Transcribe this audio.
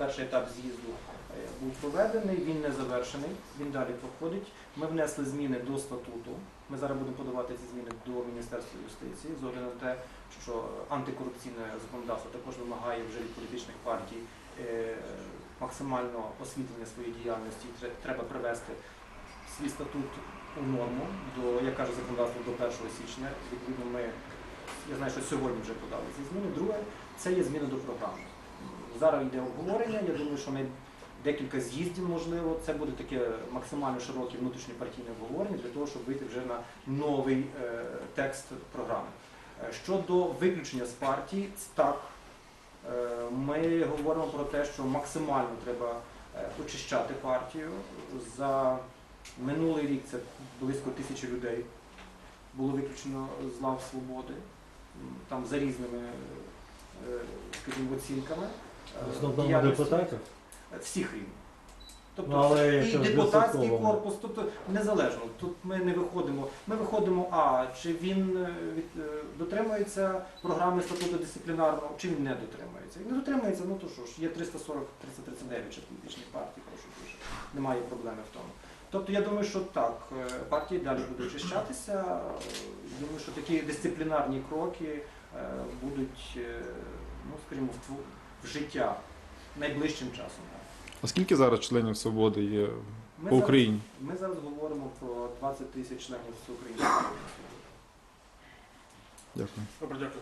перший етап з'їзду е, був проведений, він не завершений, він далі проходить. Ми внесли зміни до статуту. Ми зараз будемо подавати ці зміни до Міністерства юстиції з огляду на те, що антикорупційне законодавство також вимагає вже від політичних партій е, максимально освітлення своєї діяльності. Треба привести свій статут у норму, до, як каже законодавство, до 1 січня. Відповідно, ми, я знаю, що сьогодні вже подали ці зміни. Друге, це є зміни до програми. Зараз йде обговорення. Я думаю, що ми декілька з'їздів, можливо, це буде таке максимально широке внутрішньопартійне обговорення для того, щоб вийти вже на новий е, текст програми. Е, Щодо виключення з партії, так, е, ми говоримо про те, що максимально треба е, очищати партію. За минулий рік це близько тисячі людей було виключено з лав свободи, там за різними, е, скажімо, оцінками. В основному діяльності депутатів. всіх рівнів. Тобто Ну, але і якщо депутатський корпус, тобто незалежно. Тут ми не виходимо. Ми виходимо, а чи він е, від, е, дотримується програми статуту дисциплінарного, чи він не дотримується. І не дотримується, ну то що ж, є 340 339 ще політичних партій, прошу дуже. Немає проблеми в тому. Тобто я думаю, що так, е, партії далі будуть очищатися. Е, Думаю, що такі дисциплінарні кроки е, будуть, е, ну скажімо, в тво- в життя найближчим часом. А скільки зараз членів свободи є Ми по зараз- Україні? Ми зараз говоримо про 20 тисяч членів України Дякую. Добре, дякую.